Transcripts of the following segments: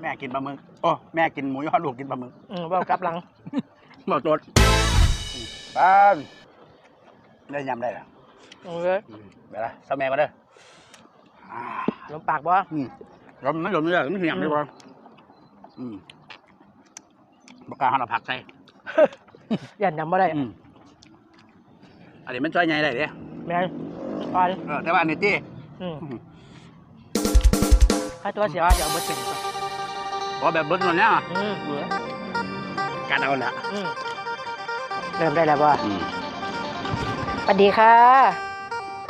แม่กินปลาหมึกโอ้แม่กินหมูยอลูกกินปลาหมึกอืมเบากลับหลังหมดตัวป้านได้ยำได้เหรอเอาเลยอืมเดี๋ยวละสมัยก็เด้ออ่าลมปากบ่ อืมยำไม่ยำไม่ได้ไม่ยำได้ป่ะอืมปากกาหันเอาผักใส่ยันยำบ่ได้ อืมอันนี้มันจ้อยใหญ่ได้เด้แม่นปานเออแต่ว่าอันนี้ตี้อืมถ้าตัวเสียจะเอาบ่เป็นก่อ นพอแบบเบิ้ลมันเนี่ยอืมเบื่อการเอาละอืมเริ่มได้แล้วบ่อืมสวัสดีค่ะ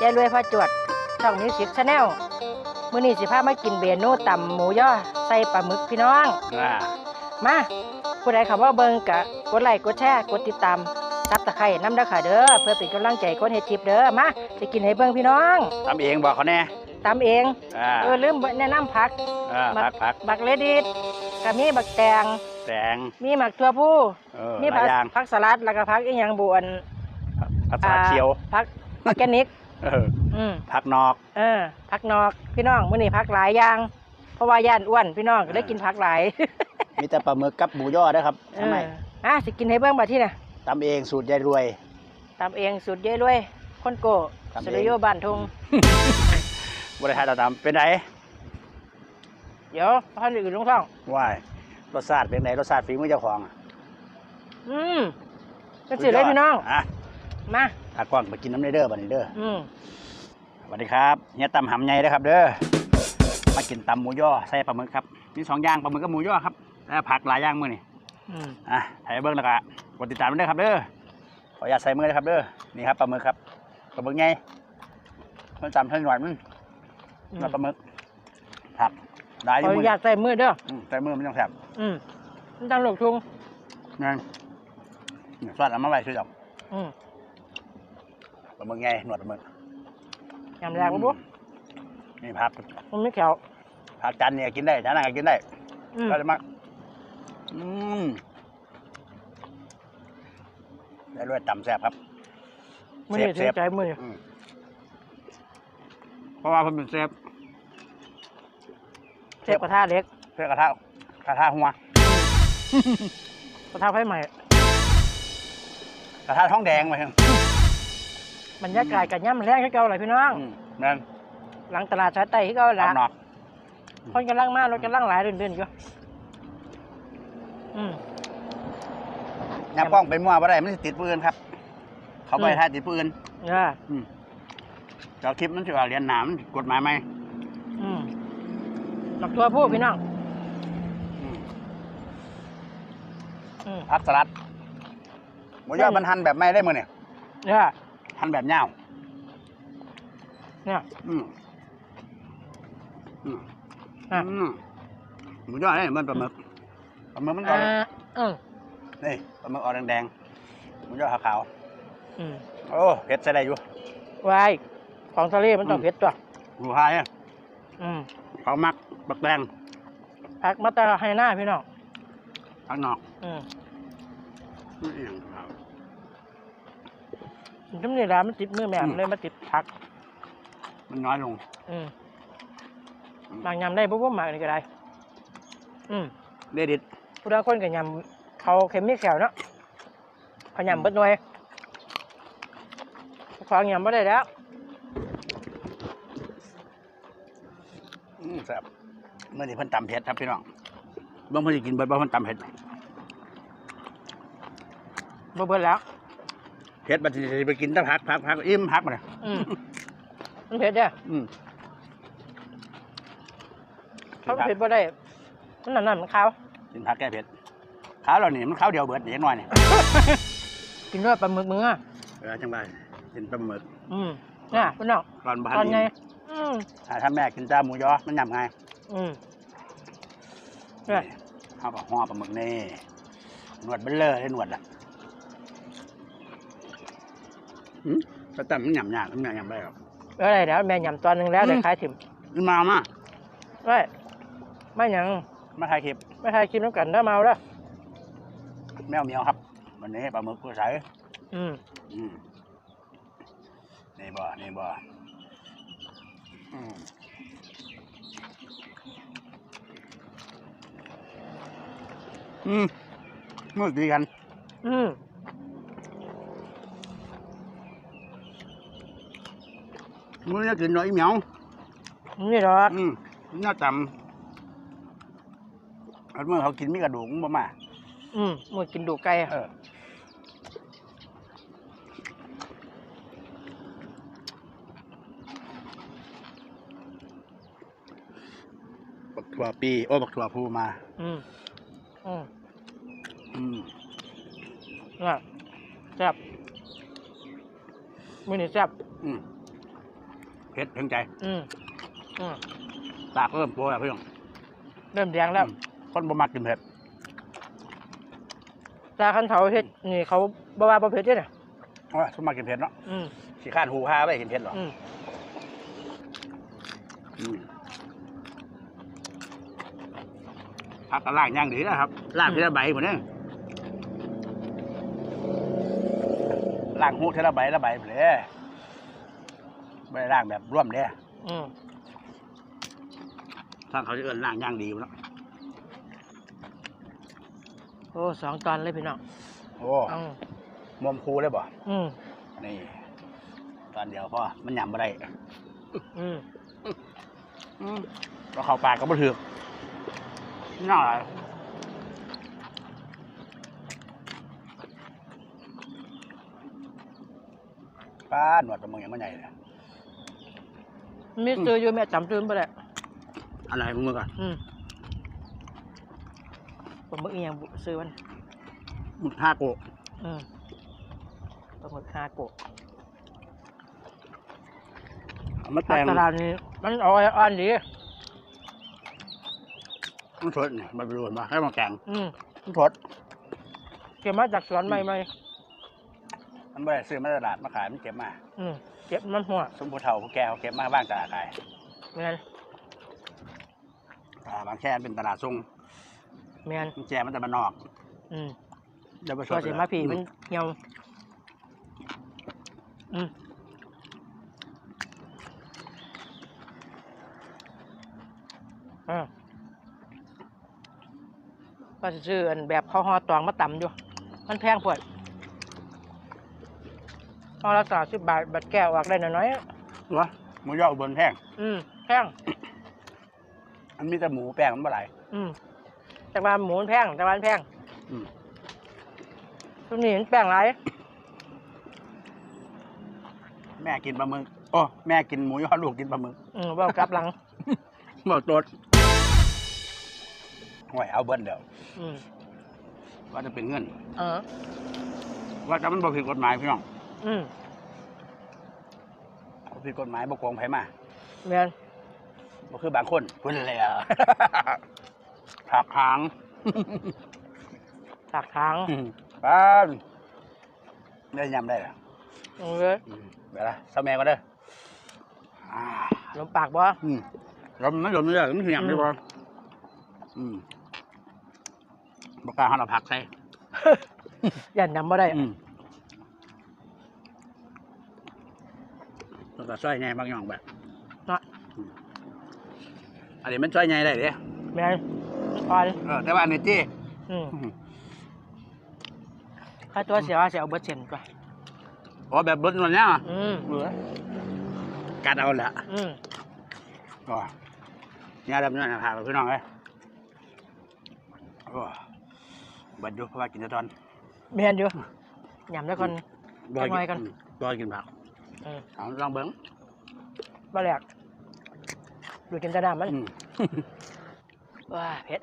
ยายรวยพระจวด ช่องมิวสิกชาแนลมื้อนี้สิพามากินเบนูตำหมูย่อใส่ปลาหมึกพี่น้อง อ่ามาผู้ใดคำว่าเบิ่งกะกดไลค์กดแชร์กดติดตามซับตะไคร่น้ำเด้อค่ะเด้อเพื่อเป็นกำลังใจคนเฮ็ดคลิปเด้อมาสิกินให้เบิ่งพี่น้อง ทำเองบอกเขาแน่ ตำเองอ่า เออลืมแนะนำผักอ่าพักพักบักเลดิสก็มีบักแตงแสงมีหมักทั่วผู้เออมีหผัลากยอย่างผักสลัดแล้วก็ผักอีหยังบวนภาษาเขียว ผักออร์แกนิก เอออืม ผักนอก เออผักนอกพี่น้องมื้อนี้ผักหลายอย่าง เพราะว่าย่านอ้วนพี่น้องก็ได้กินผักหลายมีแต่ปลาหมึกกับหมูย่อนะครับเอทำไมออะสิกินให้เบิ่งบัดที่น่ะทำเองสูตรยายรวย ตามเองสูตรเย้รวย คนโกตำเอง สุริโยบ้านทุ่ง บริหารตามเป็นไงเดี๋ยวพันอื่นลงท้องว่ายรสชาติเป็นไงรสชาติฝีมือเจ้าของอะอืมเป็นสิเลยพี่น้องอะมาตากล้องไปกินน้ำในเด้อบันนี้เด้ออืมสวัสดีครับเฮียตำหำใหญ่เด้อครับ เด้อมากินตำหมูย่อใส่ปลาหมึกครับมีสองอย่างปลาหมึกกับหมูย่อครับแล้วผักหลายอย่างมื้อนี่อืมอะถ่ายเบิ้งแล้วก็กดติดตามด้วยครับ เด้อขออย่าตใส่มือนะครับเด้อนี่ครับปลาหมึกครับปลาหมึกใหญ่มันจำเท่าหน่อยมัน อืม แล้วปลาหมึกผักหลายอขอยู่อมืนุอญาตใส่มือเด้ออืมใส่มือมันต้องแสบอืมมันตั้งหลกทุงนั่นนี่ซอสเอามาไว้ช่วยจับอืมปลาหมึกใหญ่หนวดปลาหมึกยำแรกบ่บุ๊นี่ผักมันไม่แขวผักจันเนี่ยกินได้จานนั้นก็กินได้ อืมก็จะมักอืมได้ด้วยตำแซ่บครับ มือนี่เซถึฟงใจมือนี่อืม เพราะว่าเพิ่นเป็นเซฟเชฟกระทะเล็กเพื่อกระทะกระทะหัว กระทะไฟใหม่ กระทะท้องแดงไปครับบรรยากาศกับย่ำแรงให้เก่าเลยพี่น้องอืมแม่นหลังตลาดสายไต่ที่เก่าตาละมนอกคนกำลังมารถกำลังหลายเดินๆอยู่อืมยับกล้องไปมั่วบ่ได้มันสิติดปืนครับ เขาไปอืมท่าติดปืน เนี่ยอืม เจ้าคลิปมันสิว่าเรียนหนามนกฎหมายไหมอืมหมักตัวผู้พี่น้องอืมอืมผักสลัดหมูยอมันหั่นแบบไม่ได้มือเนี่ยเนี่ยหั่นแบบเงาวเนี่ย อืมอืมอะ อืมหมูยอเนี่ยมันปลาหมึกปลาหมึกมันก็อ่าอืมนี่ปลาหมึกออกแดงๆหมูยอขาวอืมๆโอ้เผ็ดใส่ได้อยู่วาย ของทะเลมันต้องอืมเผ็ดตัวหูหายอะอืมเขามักบักแดงผักมาตาให้หน้าพี่น้องข้างนอกอืมนี่เองครับจุ่มนี่แหละมันติดมือแม่อืมเลยมาติดผัก มันน้อยลง อืมบางยำได้ปุ๊บปุ๊บหมากนี่ก็ได้ อืมเดดิตผู้บางคนก็ยำเขาเค็มไม่แขวเนาะเขายำเบิดหน่วยของยำไม่ได้แล้ว อืมแซ่บเมื่อนี้เพิ่นตำเผ็ดครับพี่น้องเบางเพิ่นสิกินเบิดบ่เพิ่นตำเผ็ดบ่เบิดแล้วเผ็ดบัดสิไปกินแต่ผักผักผักอิ่มผักมาเลยอืมมันเผ็ดเด้ออืมเขาเผ็ดบ่ได้มันนั่นนั่นมันขาวกินผักแก้เผ็ดข้าวเรานี่มันข้าวเดียวเบิดเดี๋ยวน้อยนี่กินด้วยปลาหมึกมือเออจังไดกินปลาหมึกอืมน่ะพี่น้องตอนบ้านตอนไงนี่ อืมถ้าถ้าแม่กินแต่หมูยอ มันยำไงอืม เนี่ย ข้าวกับห่อปลาหมึกนี่ หนวดเบลเลอร์ได้หนวดอะหืมแต่แต่มันยำยากมันยำได้หรอกอะไรแล้วแม่ยำตอนหนึงแล้วอืมเดี๋ยวขายถิ่มมันมามาเอ้ยไม่หยังมาถ่ายคลิปไม่ขายคลิปน้ำกันถ้าเมาแล้วแมวเหมียวครับ วันนี้ปลาหมึกกูใส่อืมอืมนี่บ่นี่บ่ อืมอืมมือดีกัน อืมมือนี้กินหน่อยอีเหมียวนี่หรออืมน่าจำอันเมื่อเขากินมีกระดูกบ่มา อืมมือกินดูไก่เออ ถั่วปีโอ้บักถั่วพูมา อืมอืมอืมน่ะแซ่บมือนี่แซ่บอืมเผ็ดถึงใจ อืมอืมตากเริ่มโปรแล้วพี่น้องเริ่มแดงแล้ว อืมคนบ่มักกินเผ็ดตาคันเขาเฮ็ดนี่เขาบ่ว่าบ่เผ็ดเด้อน่ะเพราะว่าสมมักกินเผ็ดเนาะอืม ขี้ข้านหูพาไปกินเผ็ดหรออืม อืม ผักกะล่างย่างดีนะครับล่างทีละใบหมดเนี่ยล่างหูทีละใบละใบหมดเลยไม่ได้ล่างแบบร่วมเด้อืมทางเขาจะเอินล่างย่างดีหมดเนาะโอ้สองตอนเลยพี่น้องโอ้อืมมอมคูเลยบ่อืมนี่ ตอนเดียวพอมันยำมาได้อืมอืม เราเข้าปากก็บ่ถือก น่าอะไรป้าหนวดตะมึงยังไม่ใหญ่เลยมีซื้ออยู่แม่จำซื้อบ่ได้อะไรมึงมึงอะอืมปลาหมึกอีหยังบุซื้อมันมึกฮาโกะอืมปลาหมึกฮาโกะเอามาผัแต่กงตลาดนี้มันเอาไว้อ่อนดี มันสดเนี่ยมันไปดูมาให้มาแกงอืมมันสดเก็บมาจากสวนใหม่มันไม่ได้ซื้อมาตลาดมาขายมันเก็บมาๆอืมเก็บมันหัวสมผู้เฒ่าผู้แก่เขาเก็บมาบ้างตลาดขายแม่นตลาดบางแค่เป็นตลาดทรงแม่นมันแจมันแต่บ้านนอกอืมเดี๋ยวไปสตัวดสิมาผีมันเหี่ยวอืมอ่า ก็สิซื้ออันแบบข้าวห่อตองมาตำอยู่ มันแพงปวดห่อละสามสิบบาทบัตรแก้วออกได้น้อยเหรอหมูย่ออุบนแพงๆอืมแพงมันมีแต่หมูแป้งมันบ่ไหลาย อืมแต่ว่าหมูมันแพงแต่ว่ามันแพงอืม ตัวนี้มันแป้งหลายแม่กินปลาหมึกโอ้แม่กินหมูย่อลูกกินปลาหมึกอืมเว่ากลับหลังบอกตด ห่วยเอาเบิ้ลเดี๋ยวอืมว่าจะเป็นเงิน เออ ว่าจะมันบ่ผิดกฎหมายพี่น้องอืมบ่ผิดกฎหมายบ่โกงไผมาแม่นบ่คือบางคนเพิ่นเลยอะ ผักหางปากทางป้านได้ยำได้เหรออืมเลยอืมเดี๋ยวละเศร้าแม่ก็เด้ออ่า ลมปากบ่ อืมลมไม่ลมไม่ได้มันสิยำได้บ่อืม บ่กล้าหันเอาผักใส่ ยันนำบ่ได้อืมแล้วก็ซอยใหญ่บางอย่างแบบเนาะอันนี้มันซอยใหญ่ได้เด้แม่นพอเลยเออแต่ว่าอันนี้จี้อืมค่าตัวเสียว่าเสียเอาเบิดเซ็นก่อนอ๋อแบบเบิ้ลนวลเนี่ยอืมเหลือกัดเอาละอืมก็เนี่ยดำเนี่ยพาไปพี่น้องเลยโอ้เบัดดูเพราะว่ากินแต่ตอนแม่นอยู่ยำแล้วคนจักหน่อยก่อนมบ่ให้กินผักอืมเอาลองเบิ้งบ่แหลกดูกินแต่น้ำมันอืมว้าเผ็ด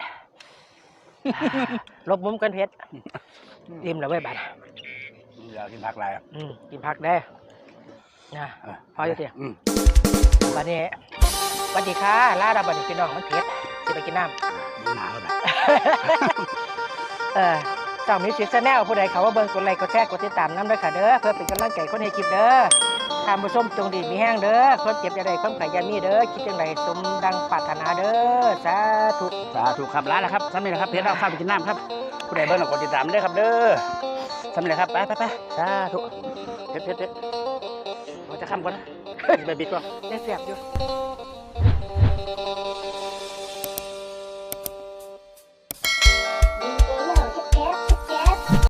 ลบมุมกันเผ็ดอิ่มแล้วเว้ยบัดเดี๋ยวกินผักอะไรอะอืมกินผักได้นะเพออยู่เสียอืมบัดนี้สวัสดีค่ะลาดาบัดนี้พี่น้องมันเผ็ดสิไปกินน้ำมีหนาแล้วแบบ เออเจ้ามิวสิกแนลผู้ใดเขาว่าเบิ่งกดไลค์กดแชร์กดติดตามน้ำด้วยค่ะเด้อเพื่อเป็นกำลังใจคนให้คลิปเด้อทานผู้ชมจงดีมีแห้งเด้อคนเจ็บอย่าได้คนไข่ยามีเด้อคิดจังไรสมดังปรารถนาเด้อสาธุสาธุครับร้านนะครับสำเร็จแล้วครับเพจเราข้าวไปกินน้ำครับ ผู้ใดเบิ้งเรากดติดตามด้วยครับเด้อสำเร็จครับไปไปไปสาธุเพชรเพชรเพชรเราจะข้ามก่อนนะไปบิ๊กก่อนได้เสียบอยู่